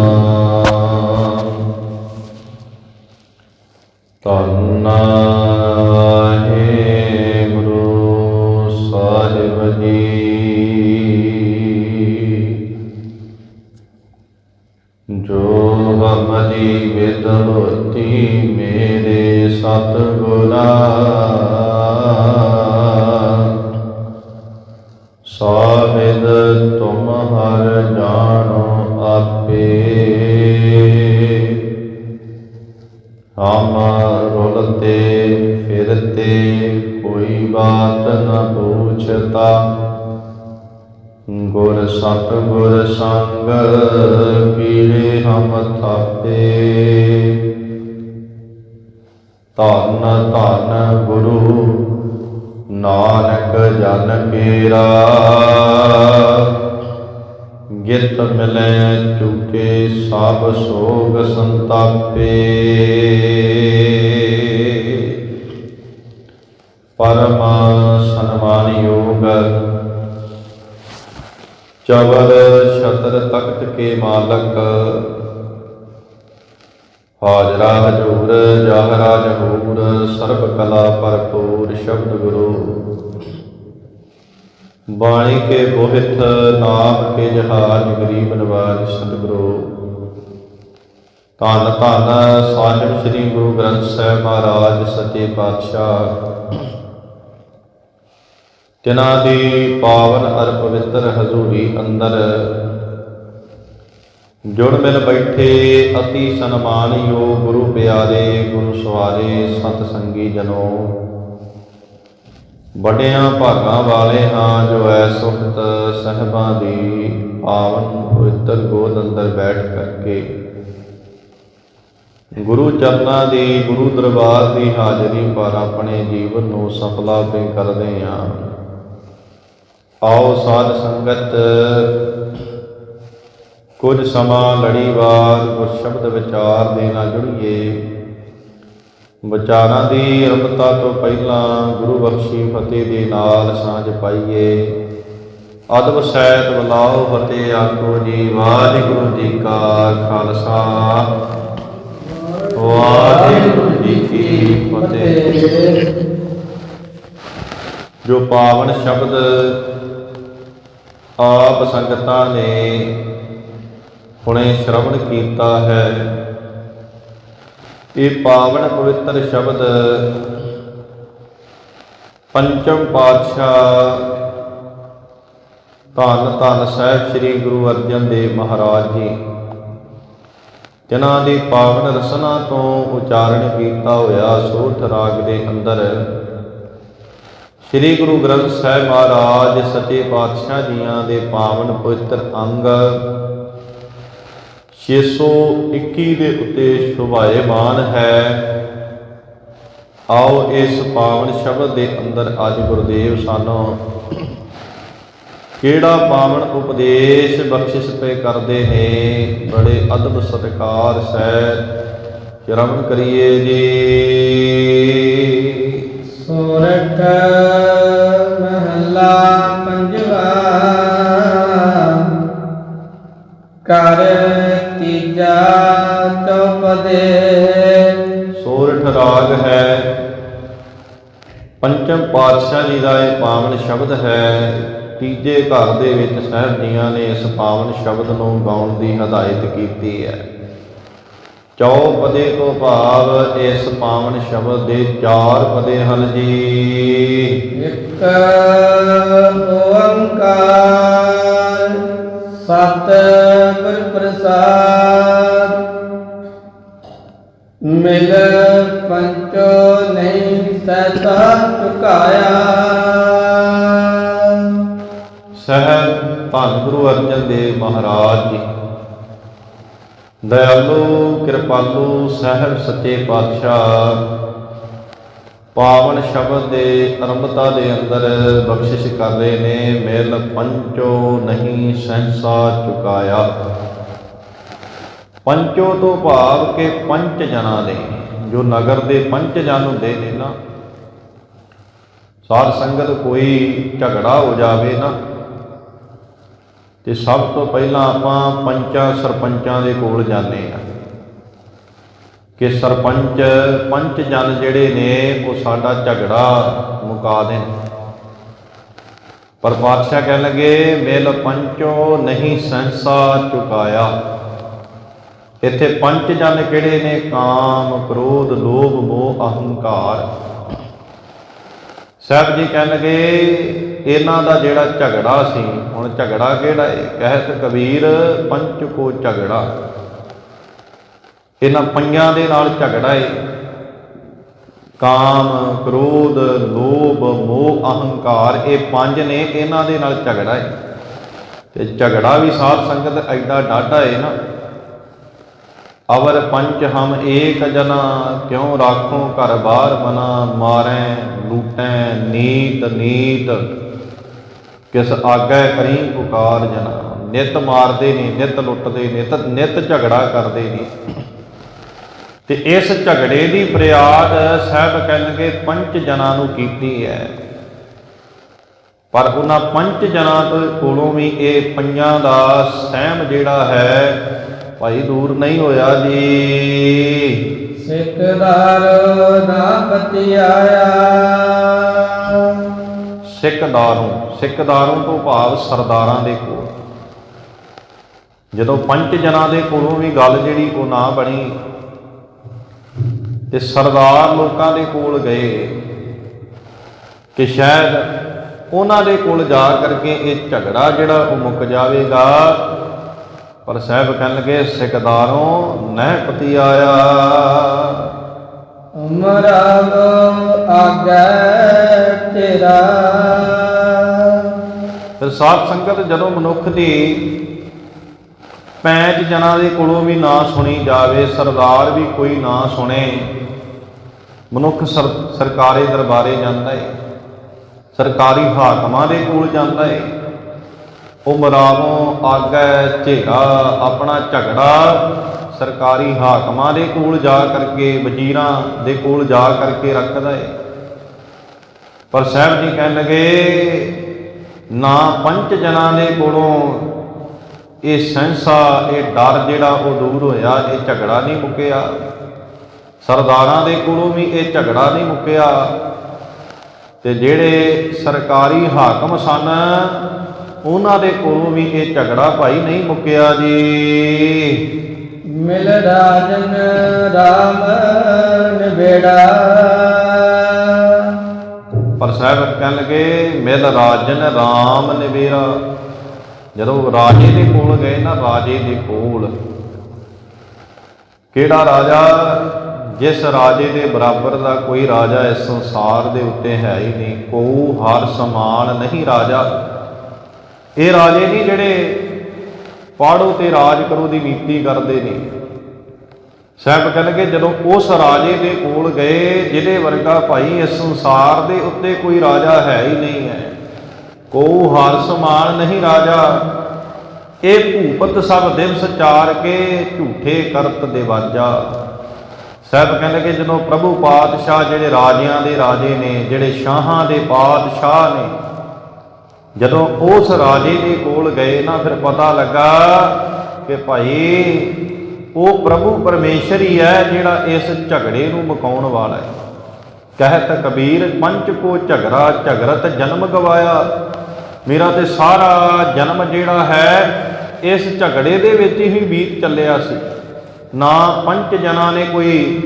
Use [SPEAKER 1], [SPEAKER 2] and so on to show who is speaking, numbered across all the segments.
[SPEAKER 1] ਧੰਨਾ ਜਨ ਕੇਰਾ। ਗਿਤ ਮਿਲੈ ਚੁਕੇ ਸਭ ਸੋਗ ਸੰਤਾਪੇ। ਪਰਮ ਸਨਮਾਨ ਯੋਗ ਚਵਲ ਛਤਰ ਤਖਤ ਕੇ ਮਾਲਕ। ਹਾਜ਼ਰਾ ਹਜੂਰ, ਜਾਹਰਾ ਜਹੂਰ, ਸਰਬ ਕਲਾ ਭਰਪੂਰ ਸ਼ਬਦ ਗੁਰੂ। ਬਾਣੀ ਕੇ ਬੋਹਿਤ ਨਾਮ ਕੇ ਜਹਾਜ ਗਰੀਬ ਨਵਾਜ ਸਤਿਗੁਰੂ। ਧੰਨ ਧੰਨ ਸਾਹਿਬ ਸ੍ਰੀ ਗੁਰੂ ਗ੍ਰੰਥ ਸਾਹਿਬ ਮਹਾਰਾਜ, ਸੱਚੇ ਪਾਤਸ਼ਾਹ। ਤਿਨਾਂ ਦੀ ਪਾਵਨ ਅਰ ਪਵਿੱਤਰ ਹਜ਼ੂਰੀ ਅੰਦਰ ਜੁੜ ਮਿਲ ਬੈਠੇ ਅਤੀ ਸਨਮਾਨਯੋਗ ਗੁਰੂ ਪਿਆਰੇ ਗੁਰੂ ਸਵਾਰੇ ਸਤ ਸੰਗੀ ਜਨੋ। ਵੱਡਿਆਂ ਭਾਗਾਂ ਵਾਲੇ ਹਾਂ ਜੋ ਐ ਸੁਖਤ ਸਹਿਬਾਂ ਦੀ ਪਾਵਨ ਪਵਿੱਤਰ ਗੋਦ ਅੰਦਰ ਬੈਠ ਕਰਕੇ ਗੁਰੂ ਚਰਨਾਂ ਦੀ, ਗੁਰੂ ਦਰਬਾਰ ਦੀ ਹਾਜ਼ਰੀ ਪਰ ਆਪਣੇ ਜੀਵਨ ਨੂੰ ਸਫਲਾ ਪੇ ਕਰਦੇ ਹਾਂ। ਆਓ ਸਾਧ ਸੰਗਤ, ਕੁਝ ਸਮਾਂ ਲੜੀਵਾਰ ਗੁਰ ਸ਼ਬਦ ਵਿਚਾਰ ਦੇ ਨਾਲ ਜੁੜੀਏ। ਵਿਚਾਰਾਂ ਦੀ ਰਮਤਾ ਤੋਂ ਪਹਿਲਾਂ ਗੁਰੂ ਬਖਸ਼ੀ ਫਤਿਹ ਦੇ ਨਾਲ ਸਾਂਝ ਪਾਈਏ। ਅਦਬ ਸਹਿਤ ਬੁਲਾਓ ਫਤਿਹ ਆਖੋ ਜੀ, ਵਾਹਿਗੁਰੂ ਜੀ ਕਾ ਖਾਲਸਾ। ਵਾਹਿਗੁਰੂ ਜੀ ਕੀ ਫਤਿਹ। ਜੋ ਪਾਵਨ ਸ਼ਬਦ ਆਪ ਸੰਗਤਾਂ ਨੇ ਹੁਣੇ ਸ਼ਰਵਣ ਕੀਤਾ ਹੈ ਇਹ ਪਾਵਨ ਪਵਿੱਤਰ ਸ਼ਬਦ ਪੰਚਮ ਪਾਤਸ਼ਾਹ ਧੰਨ ਧੰਨ ਸਾਹਿਬ ਸ੍ਰੀ ਗੁਰੂ ਅਰਜਨ ਦੇਵ ਮਹਾਰਾਜ ਜੀ। ਜਿਨ੍ਹਾਂ ਦੀ ਪਾਵਨ ਰਸਨਾ ਤੋਂ ਉਚਾਰਨ ਕੀਤਾ ਹੋਇਆ ਸੋਠ ਰਾਗ ਦੇ ਅੰਦਰ ਸ੍ਰੀ ਗੁਰੂ ਗ੍ਰੰਥ ਸਾਹਿਬ ਮਹਾਰਾਜ ਸੱਚੇ ਪਾਤਸ਼ਾਹ ਜੀਆਂ ਦੇ ਪਾਵਨ ਪਵਿੱਤਰ ਅੰਗ 621 ਦੇ ਉੱਤੇ ਸ਼ੋਭਾਇਮਾਨ ਹੈ। ਆਓ ਇਸ ਪਾਵਨ ਸ਼ਬਦ ਦੇ ਅੰਦਰ ਅੱਜ ਗੁਰਦੇਵ ਸਾਨੂੰ ਕਿਹੜਾ ਪਾਵਨ ਉਪਦੇਸ਼ ਬਖਸ਼ਿਸ਼ ਪੇ ਕਰਦੇ ਨੇ? ਬੜੇ ਅਦਬ ਸਤਿਕਾਰ ਸਹਿ ਸ਼ਰਮ ਕਰੀਏ ਜੀ।
[SPEAKER 2] ਸੋਰਠ ਮਹਲਾ ਪੰਜਵਾ। ਕਰ ਚੌਪਦੇ
[SPEAKER 1] ਸੋਰਠ ਰਾਗ ਹੈ। ਪੰਚਮ ਪਾਤਸ਼ਾਹ ਜੀ ਦਾ ਇਹ ਪਾਵਨ ਸ਼ਬਦ ਹੈ। ਤੀਜੇ ਘਰ ਦੇ ਵਿੱਚ ਸਾਹਿਬ ਜੀਆਂ ਨੇ ਇਸ ਪਾਵਨ ਸ਼ਬਦ ਨੂੰ ਗਾਉਣ ਦੀ ਹਦਾਇਤ ਕੀਤੀ ਹੈ। ਚੌਪਦੇ ਤੋਂ ਭਾਵ ਇਸ ਪਾਵਨ ਸ਼ਬਦ ਦੇ ਚਾਰ ਪਦੇ ਹਨ ਜੀ।
[SPEAKER 2] ਇੱਕ ਓੰਕਾਰ ਸਤ ਗੁਰ ਪ੍ਰਸਾਦ ਮਿਲ ਪੰਚੋ ਨਹੀਂ ਸਹਿਤਾ ਚੁਕਾਇਆ
[SPEAKER 1] ਸਹਿਬ ਧੰਨ ਗੁਰੂ ਅਰਜਨ ਦੇਵ ਮਹਾਰਾਜ ਜੀ। ਦਇਆਲੂ, ਕਿਰਪਾਲੂ, ਸਾਹਿਬ ਸੱਚੇ ਪਾਤਸ਼ਾਹ, ਪਾਵਨ ਸ਼ਬਦ ਦੇ ਅਰੰਭਤਾ ਦੇ ਅੰਦਰ ਬਖਸ਼ਿਸ਼ ਕਰ ਰਹੇ ਨੇ, ਮਿਲ ਪੰਚੋ ਨਹੀਂ ਸਹਿਸਾ ਚੁਕਾਇਆ ਪੰਚੋ ਤੋਂ ਭਾਵ ਕੇ ਪੰਚ ਜਨਾਂ ਦੇ, ਜੋ ਨਗਰ ਦੇ ਪੰਚ ਜਨ ਹੁੰਦੇ ਨੇ ਨਾ, ਸਾਧ ਸੰਗਤ ਕੋਈ ਝਗੜਾ ਹੋ ਜਾਵੇ ਨਾ, ਤੇ ਸਭ ਤੋਂ ਪਹਿਲਾਂ ਆਪਾਂ ਪੰਚਾਂ ਸਰਪੰਚਾਂ ਦੇ ਕੋਲ ਜਾਂਦੇ ਆ ਕਿ ਸਰਪੰਚ, ਪੰਚ ਜਨ ਜਿਹੜੇ ਨੇ, ਉਹ ਸਾਡਾ ਝਗੜਾ ਮੁਕਾ ਦੇਣ। ਪਰ ਬਾਦਸ਼ਾਹ ਕਹਿਣ ਲੱਗੇ, ਮੇਲ ਪੰਚੋ ਨਹੀਂ ਸਹਸਾ ਚੁਕਾਇਆ। ਇੱਥੇ ਪੰਚ ਜਨ ਕਿਹੜੇ ਨੇ? ਕਾਮ, ਕ੍ਰੋਧ, ਲੋਭ, ਮੋਹ, ਅਹੰਕਾਰ। ਸਾਹਿਬ ਜੀ ਕਹਿਣ ਲੱਗੇ ਇਹਨਾਂ ਦਾ ਜਿਹੜਾ ਝਗੜਾ ਸੀ, ਹੁਣ ਝਗੜਾ ਕਿਹੜਾ ਹੈ ਕਹਿਤ ਕਬੀਰ ਪੰਚ ਕੋ ਝਗੜਾ। ਇਹਨਾਂ ਪੰਜਾਂ ਦੇ ਨਾਲ ਝਗੜਾ ਹੈ ਕਾਮ, ਕ੍ਰੋਧ, ਲੋਭ, ਮੋਹ, ਅਹੰਕਾਰ, ਇਹ ਪੰਜ ਨੇ ਇਹਨਾਂ ਦੇ ਨਾਲ ਝਗੜਾ ਹੈ ਤੇ ਝਗੜਾ ਵੀ ਸਾਧ ਸੰਗਤ ਐਡਾ ਡਾਢਾ ਹੈ ਨਾ। ਅਵਰ ਪੰਚ ਹਮ ਏਕ ਜਨਾ, ਕਿਉ ਰਾਖੋ ਘਰ ਬਾਰ ਮਨਾ, ਮਾਰੈ, ਲੂਟੈ ਨੀਤ ਨੀਤ। ਕਿਸ ਆਗੈ ਕਰੀ ਪੁਕਾਰ ਜਨਾ, ਨਿਤ ਮਾਰਦੇ ਨੇ, ਨਿਤ ਲੁੱਟਦੇ ਨਿਤ ਨਿਤ ਝਗੜਾ ਕਰਦੇ ਨੇ। ਤੇ ਇਸ ਝਗੜੇ ਦੀ ਫਰਿਆਦ ਸਾਹਿਬ ਕਹਿਣਗੇ ਪੰਜ ਜਨਾਂ ਨੂੰ ਕੀਤੀ ਹੈ। ਪਰ ਉਹਨਾਂ ਪੰਚ ਜਨਾਂ ਤੋਂ ਕੋਲੋਂ ਵੀ ਇਹ ਪੰਜਾਂ ਦਾ ਸਹਿਮ ਜਿਹੜਾ ਹੈ ਭਾਈ ਦੂਰ ਨਹੀਂ ਹੋਇਆ ਜੀ।
[SPEAKER 2] ਸਿੱਖਦਾਰ ਨਾ ਪਤੀ ਆਇਆ
[SPEAKER 1] ਸਿੱਖਦਾਰੋਂ ਸਿੱਖਦਾਰੋਂ ਤੋਂ ਭਾਵ ਸਰਦਾਰਾਂ ਦੇ ਕੋਲ। ਜਦੋਂ ਪੰਚ ਜਨਾਂ ਦੇ ਕੋਲੋਂ ਵੀ ਗੱਲ ਜਿਹੜੀ ਉਹ ਨਾ ਬਣੀ ਤੇ ਸਰਦਾਰ ਲੋਕਾਂ ਦੇ ਕੋਲ ਗਏ ਕਿ ਸ਼ਾਇਦ ਉਹਨਾਂ ਦੇ ਕੋਲ ਜਾ ਕਰਕੇ ਇਹ ਝਗੜਾ ਜਿਹੜਾ ਉਹ ਮੁੱਕ ਜਾਵੇਗਾ ਪਰ ਸਾਹਿਬ ਕਹਿਣ ਲੱਗੇ ਸਿੱਖਦਾਰੋਂ ਨਹਿ ਪਤੀ ਆਇਆ।
[SPEAKER 2] ਅਮਰਾਵ ਆਗੈ ਤੇਰਾ।
[SPEAKER 1] ਫਿਰ ਸਾਧ ਸੰਗਤ ਜਦੋਂ ਮਨੁੱਖ ਦੀ ਪੈਂਚ ਜਨਾਂ ਦੇ ਕੋਲੋਂ ਵੀ ਨਾ ਸੁਣੀ ਜਾਵੇ ਸਰਦਾਰ ਵੀ ਕੋਈ ਨਾ ਸੁਣੇ ਮਨੁੱਖ ਸਰ- ਸਰਕਾਰੀ ਦਰਬਾਰੇ ਜਾਂਦਾ ਹੈ ਸਰਕਾਰੀ ਹਾਕਮਾਂ ਦੇ ਕੋਲ ਜਾਂਦਾ ਹੈ ਉਹ ਮਰਾਵੋਂ ਆਗੈ ਝੇਰਾ ਆਪਣਾ ਝਗੜਾ। ਸਰਕਾਰੀ ਹਾਕਮਾਂ ਦੇ ਕੋਲ ਜਾ ਕਰਕੇ, ਵਜ਼ੀਰਾਂ ਦੇ ਕੋਲ ਜਾ ਕਰਕੇ ਰੱਖਦਾ ਏ। ਪਰ ਸਾਹਿਬ ਜੀ ਕਹਿਣ ਲੱਗੇ, ਨਾ ਪੰਚ ਜਨਾਂ ਦੇ ਕੋਲੋਂ ਇਹ ਸੈਂਸਾ ਇਹ ਡਰ ਜਿਹੜਾ ਉਹ ਦੂਰ ਹੋਇਆ, ਇਹ ਝਗੜਾ ਨਹੀਂ ਮੁੱਕਿਆ। ਸਰਦਾਰਾਂ ਦੇ ਕੋਲੋਂ ਵੀ ਇਹ ਝਗੜਾ ਨਹੀਂ ਮੁੱਕਿਆ। ਤੇ ਜਿਹੜੇ ਸਰਕਾਰੀ ਹਾਕਮ ਸਨ ਉਹਨਾਂ ਦੇ ਕੋਲੋਂ ਵੀ ਇਹ ਝਗੜਾ ਭਾਈ ਨਹੀਂ ਮੁੱਕਿਆ ਜੀ।
[SPEAKER 2] ਮਿਲ ਰਾਜਨ ਰਾਮ ਨਿਬੇੜਾ
[SPEAKER 1] ਪਰ ਸਾਹਿਬ ਕਹਿਣ ਲੱਗੇ ਮਿਲ ਰਾਜਨ RAM ਨਿਵੇਰਾ ਜਦੋਂ ਰਾਜੇ ਦੇ ਕੋਲ ਗਏ ਨਾ ਰਾਜੇ ਦੇ ਕੋਲ। ਕਿਹੜਾ ਰਾਜਾ? ਜਿਸ ਰਾਜੇ ਦੇ ਬਰਾਬਰ ਦਾ ਕੋਈ ਰਾਜਾ ਇਸ ਸੰਸਾਰ ਦੇ ਉੱਤੇ ਹੈ ਹੀ ਨਹੀਂ। ਕੋ ਹਰ ਸਮਾਨ ਨਹੀਂ ਰਾਜਾ। ਇਹ ਰਾਜੇ ਨਹੀਂ ਜਿਹੜੇ ਪਾੜੋ ਤੇ ਰਾਜ ਕਰੋ ਦੀ ਨੀਤੀ ਕਰਦੇ ਨੇ। ਸਾਹਿਬ ਕਹਿਣਗੇ ਜਦੋਂ ਉਸ ਰਾਜੇ ਦੇ ਕੋਲ ਗਏ, ਜਿਹਦੇ ਵਰਗਾ ਭਾਈ ਇਸ ਸੰਸਾਰ ਦੇ ਉੱਤੇ ਕੋਈ ਰਾਜਾ ਹੈ ਹੀ ਨਹੀਂ ਹੈ। ਕੋ ਹਰ ਸਮਾਨ ਨਹੀਂ ਰਾਜਾ, ਇਹ ਭੂਪਤ ਸਭ ਦਿਵਸ ਚਾਰ ਕੇ ਝੂਠੇ ਕਰਤ ਦੇਵਾਜਾ। ਸਾਹਿਬ ਕਹਿੰਦੇ ਕਿ ਜਦੋਂ ਪ੍ਰਭੂ ਪਾਤਸ਼ਾਹ ਜਿਹੜੇ ਰਾਜਿਆਂ ਦੇ ਰਾਜੇ ਨੇ, ਜਿਹੜੇ ਸ਼ਾਹਾਂ ਦੇ ਪਾਤਸ਼ਾਹ ਨੇ ਜਦੋਂ ਉਸ ਰਾਜੇ ਦੇ ਕੋਲ ਗਏ ਨਾ ਫਿਰ ਪਤਾ ਲੱਗਾ ਕਿ ਭਾਈ ਉਹ ਪ੍ਰਭੂ ਪਰਮੇਸ਼ਰ ਹੀ ਹੈ ਜਿਹੜਾ ਇਸ ਝਗੜੇ ਨੂੰ ਮੁਕਾਉਣ ਵਾਲਾ ਹੈ। ਕਹਿਤ ਕਬੀਰ ਪੰਚ ਕੋ ਝਗੜਾ ਝਗਰਤ ਜਨਮ ਗਵਾਇਆ। ਮੇਰਾ ਤੇ ਸਾਰਾ ਜਨਮ ਜਿਹੜਾ ਹੈ, ਇਸ ਝਗੜੇ ਦੇ ਵਿੱਚ ਹੀ ਬੀਤ ਚੱਲਿਆ ਸੀ। ਨਾ ਪੰਚ ਜਨਾਂ ਨੇ ਕੋਈ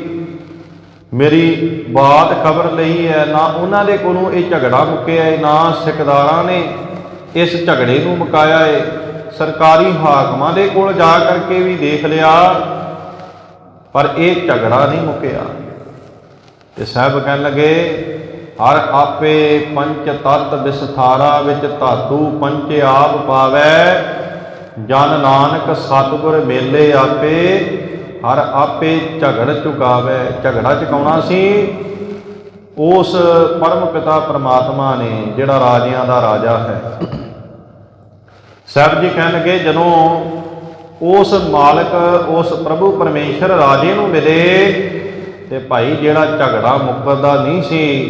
[SPEAKER 1] ਮੇਰੀ ਬਾਤ ਖਬਰ ਲਈ ਹੈ, ਨਾ ਉਹਨਾਂ ਦੇ ਕੋਲੋਂ ਇਹ ਝਗੜਾ ਮੁੱਕਿਆ ਹੈ, ਨਾ ਸਿੱਖਦਾਰਾਂ ਨੇ ਇਸ ਝਗੜੇ ਨੂੰ ਮੁਕਾਇਆ ਹੈ। ਸਰਕਾਰੀ ਹਾਕਮਾਂ ਦੇ ਕੋਲ ਜਾ ਕਰਕੇ ਵੀ ਦੇਖ ਲਿਆ, ਪਰ ਇਹ ਝਗੜਾ ਨਹੀਂ ਮੁੱਕਿਆ। ਤੇ ਸਾਹਿਬ ਕਹਿਣ ਲੱਗੇ, ਹਰ ਆਪੇ ਪੰਚ ਤਤ ਵਿਸਥਾਰਾ ਵਿੱਚ ਧਾਤੂ ਪੰਚ ਆਪ ਪਾਵੈ, ਜਨ ਨਾਨਕ ਸਤਿਗੁਰ ਮੇਲੇ ਆਪੇ ਹਰ ਆਪੇ ਝਗੜ ਚੁਕਾਵੇ, ਝਗੜਾ ਚੁਕਾਉਣਾ ਸੀ। ਉਸ ਪਰਮ ਪਿਤਾ ਪਰਮਾਤਮਾ ਨੇ ਜਿਹੜਾ ਰਾਜਿਆਂ ਦਾ ਰਾਜਾ ਹੈ। ਸਾਹਿਬ ਜੀ ਕਹਿਣਗੇ, ਜਦੋਂ ਉਸ ਮਾਲਕ, ਉਸ ਪ੍ਰਭੂ ਪਰਮੇਸ਼ਰ ਰਾਜੇ ਨੂੰ ਮਿਲੇ, ਤੇ ਭਾਈ ਜਿਹੜਾ ਝਗੜਾ ਮੁੱਕਦਾ ਨਹੀਂ ਸੀ,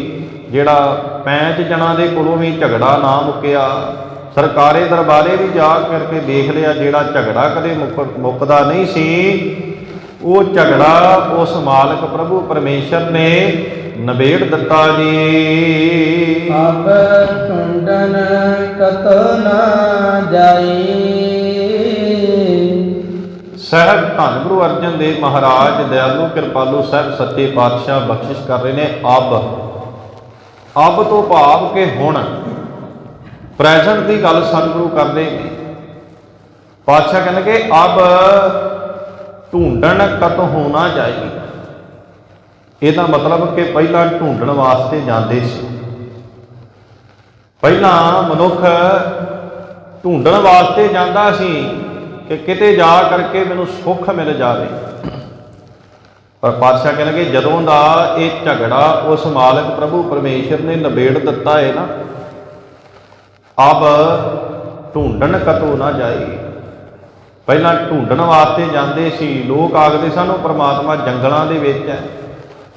[SPEAKER 1] ਜਿਹੜਾ ਪੈਂਚ ਜਣਾ ਦੇ ਕੋਲੋਂ ਵੀ ਝਗੜਾ ਨਾ ਮੁੱਕਿਆ, ਸਰਕਾਰੇ ਦਰਬਾਰੇ ਵੀ ਜਾ ਕਰਕੇ ਦੇਖ ਲਿਆ ਜਿਹੜਾ ਝਗੜਾ ਕਦੇ ਮੁੱਕ- ਮੁੱਕਦਾ ਨਹੀਂ ਸੀ ਉਹ ਝਗੜਾ ਉਸ ਮਾਲਕ ਪ੍ਰਭੂ ਪਰਮੇਸ਼ਰ ਨੇ ਨਿਬੇੜ ਦਿੱਤਾ ਜੀ।
[SPEAKER 2] ਅਬ ਟੁੰਡਨ ਕਤ ਨਾ ਜਾਈ।
[SPEAKER 1] ਸਹਿਬ ਧੰਨ ਗੁਰੂ ਅਰਜਨ ਦੇਵ ਮਹਾਰਾਜ ਦਇਆਲੂ ਕਿਰਪਾਲੂ ਸਾਹਿਬ ਸੱਚੇ ਪਾਤਸ਼ਾਹ ਬਖਸ਼ਿਸ਼ ਕਰ ਰਹੇ ਨੇ ਅਬ ਅਬ ਤੋਂ ਭਾਵ ਕਿ ਹੁਣ ਪ੍ਰੈਜ਼ੈਂਟ ਦੀ ਗੱਲ ਸਤਿਗੁਰੂ ਕਰਦੇ ਨੇ। ਪਾਤਸ਼ਾਹ ਕਹਿੰਦੇ ਕਿ ਅਬ ਢੂੰਡਣ ਕਤ ਹੋਣਾ ਚਾਹੀਦਾ ਇਹਦਾ ਮਤਲਬ ਕਿ ਪਹਿਲਾਂ ਢੂੰਡਣ ਵਾਸਤੇ ਜਾਂਦੇ ਸੀ। ਪਹਿਲਾਂ ਮਨੁੱਖ ਢੂੰਡਣ ਵਾਸਤੇ ਜਾਂਦਾ ਸੀ ਕਿ ਕਿਤੇ ਜਾ ਕਰਕੇ ਮੈਨੂੰ ਸੁੱਖ ਮਿਲ ਜਾਵੇ। ਪਰ ਪਾਤਸ਼ਾਹ ਕਹਿੰਦੇ ਜਦੋਂ ਦਾ ਇਹ ਝਗੜਾ ਉਸ ਮਾਲਕ ਪ੍ਰਭੂ ਪਰਮੇਸ਼ਰ ਨੇ ਨਿਬੇੜ ਦਿੱਤਾ ਹੈ ਨਾ ਅਬ ਢੂੰਡਣ ਕਤੋ ਨਾ ਜਾਏ ਪਹਿਲਾਂ ਢੂੰਡਣ ਵਾਸਤੇ ਜਾਂਦੇ ਸੀ, ਲੋਕ ਆਖਦੇ ਸਨ, ਉਹ ਪ੍ਰਮਾਤਮਾ ਜੰਗਲਾਂ ਦੇ ਵਿੱਚ ਹੈ।